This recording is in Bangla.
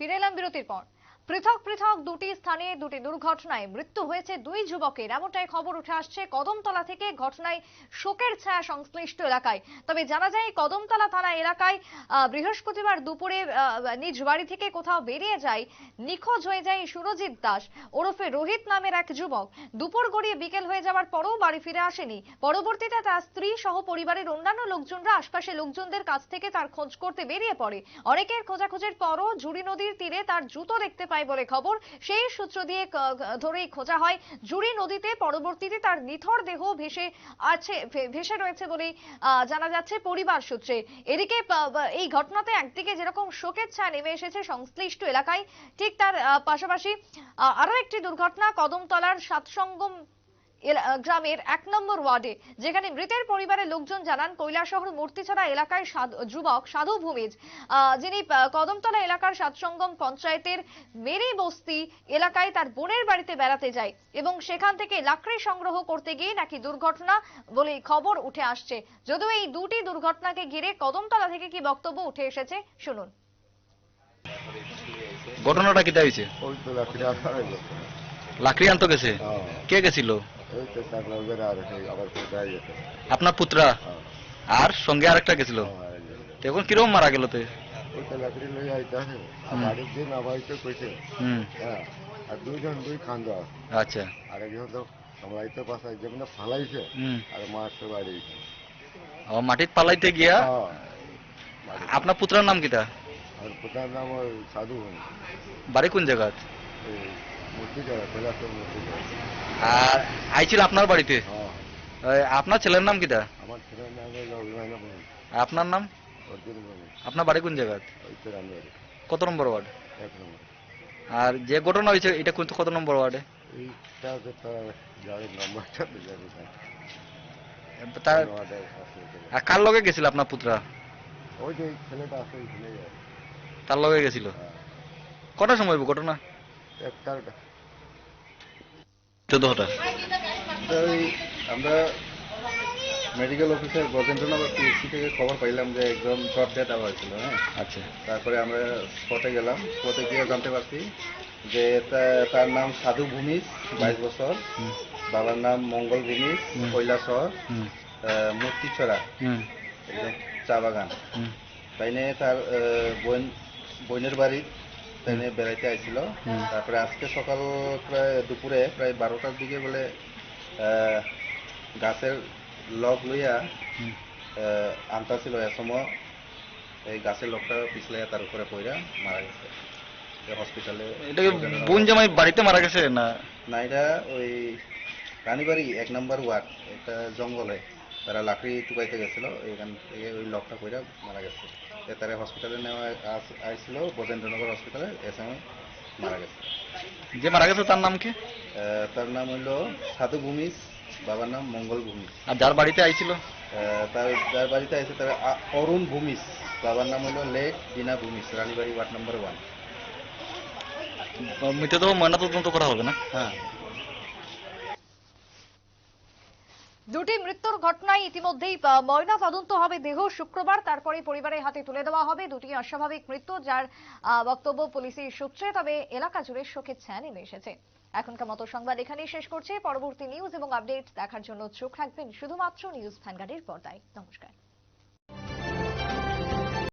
ফিরে এলাম বিরতির পর। পৃথক পৃথক দুটি স্থানে দুটি দুর্ঘটনায় মৃত্যু হয়েছে দুই যুবকের। এমনটাই খবর উঠে আসছে কদমতলা থেকে ঘটনায় শোকের ছায়া সংশ্লিষ্ট এলাকায়। তবে জানা যায়, কদমতলা থানা এলাকায় বৃহস্পতিবার দুপুরে নিজ বাড়ি থেকে কোথাও বেরিয়ে যায় নিখোঁজ হয়ে যায় সুরজিৎ দাস। ওরফে রোহিত নামের এক যুবক। দুপুর গড়িয়ে বিকেল হয়ে যাওয়ার পরও বাড়ি ফিরে আসেনি। পরবর্তীতে তার স্ত্রী সহ পরিবারের অন্যান্য লোকজনরা আশপাশে লোকজনদের কাছ থেকে তার খোঁজ করতে বেরিয়ে পড়ে। অনেকের খোঁজাখোঁজের পরও জুড়ি নদীর তীরে তার জুতো দেখতে পায় বলে খবর। সেই সূত্র দিয়ে ধরেই খোঁজা হয় জুড়ি নদীতে পরবর্তীতে তার নিথর দেহ ভেসে আছে ভেসে রয়েছে আহ, জানা যাচ্ছে পরিবার সূত্রে। এদিকে এই ঘটনাতে একদিকে যেরকম শোকের ছায়া নেমে এসেছে সংশ্লিষ্ট এলাকায় ঠিক তার পাশাপাশি আরও একটি দুর্ঘটনা কদমতলার সাতসঙ্গম গ্রামের এক নম্বর ওয়ার্ডে যেখানে মৃতের পরিবারের লোকজন জানান কৈলাসহর মূর্তিছড়া এলাকায় যুবক সাধু ভূমিজ আহ, যিনি কদমতলা এলাকার সাতসঙ্গম পঞ্চায়েতের মেরি বস্তি এলাকায় তার বোনের বাড়িতে বেড়াতে যায় এবং সেখান থেকে লাকড়ি সংগ্রহ করতে গিয়ে নাকি দুর্ঘটনা বলে খবর উঠে আসছে। যদিও এই দুটি দুর্ঘটনাকে ঘিরে কদমতলা থেকে কি বক্তব্য উঠে এসেছে শুনুন। ঘটনাটা কিটা হয়েছে লাকড়ি আসার এলো লাকড়ি আনতে গেছে? হ্যাঁ। কে গেছিল? আর আপনার পুত্রা আর সঙ্গে আরেকটা গেছিল এই যে। তো এখন কীরকম মারা গেল তো ওই তো লাকড়ি লই আইতে আছে হুম। বাড়ির দিন আবাইতে কইছে হুম আর দুইজন দুই খান্দা আচ্ছা আর একজন তো পাশে ফালাইছে আর ও মাটিত পালাইতে গিয়া আপনার পুত্রার নাম কিটা আর পুতার নাম সাধু বাড়ি কোন জায়গাত আর আইছিল আপনার বাড়িতে? হ্যাঁ। আপনার ছেলের নাম কিটা? আপনার নাম? আপনার বাড়ি কোন রান্নাবাড়ি কত নম্বর ওয়ার্ড? আর যে ঘটনা হয়েছে এটা কোন কত নম্বর ওয়ার্ডে? কার লগে গেছিল আপনার পুত্রা? ওই যে ছেলেটা আছে ওইখানে তার লগে গেছিল? হ্যাঁ। কটার সময় ঘটনা? একটার চোদ্দটা। ওই আমরা মেডিকেল অফিসার গজেন্দ্রনগর পিএসসি থেকে খবর পাইলাম যে একজন শর্ট ডেট আওয়া হয়েছিল হ্যাঁ? আচ্ছা। তারপরে আমরা স্পটে গেলাম। স্পটে গিয়ে জানতে পারছি যে তার নাম সাধু ভূমিজ বাইশ বছর। বাবার নাম মঙ্গল ভূমিজ। কৈলাসর মূর্তিছড়া একদম চা বাগান। হুম। তাইনে তার বোন বোনের বাড়ি তাইনে বেড়াইতে আইছিল। তারপরে আজকে সকাল প্রায় দুপুরে প্রায় বারোটার দিকে বলে গাছের লগ লইয়া আনতাছিল এসময় এই গাছের লগটা পিছলাইয়া তার উপরে পইরা মারা গেছে। হসপিটালে এটা বোন জামাই বাড়িতে মারা গেছে না? না এটা ওই রানীবাড়ি এক নম্বর ওয়ার্ড। একটা জঙ্গলে। তারা লাকড়ি টুকাইতে গেছিল এইখান থেকে ওই লকটা কইরা মারা গেছে। তারা হসপিটালে নেওয়া আস- আইছিল বজেন্দ্রনগর হসপিটালে এ মারা গেছে। যে মারা গেছে তার নাম কি? তার নাম হইল সাধু ভূমিজ বাবার নাম মঙ্গল ভূমিজ আর যার বাড়িতে আইছিল? তার যার বাড়িতে আছে তার অরুণ ভূমিজ বাবার নাম হইল লেক বিনা Bhumij Ranibari ward number one. মৃতদেহ ময়নাতদন্ত করা হবে না? হ্যাঁ। দুটি মৃত্যুর ঘটনায় ইতিমধ্যেই ময়না তদন্ত হবে দেহ শুক্রবার, তারপরে পরিবারের হাতে তুলে দেওয়া হবে দুটি অস্বাভাবিক মৃত্যু, যার বক্তব্য পুলিশের সূত্রে, তবে এলাকা জুড়ে শোকের ছায়া নেমে এসেছে। এখনকার মতো সংবাদ এখানেই শেষ করছে। পরবর্তী নিউজ এবং আপডেট দেখার জন্য চোখ রাখবেন শুধুমাত্র নিউজ ভ্যানগাড়ির পর্দায়। নমস্কার।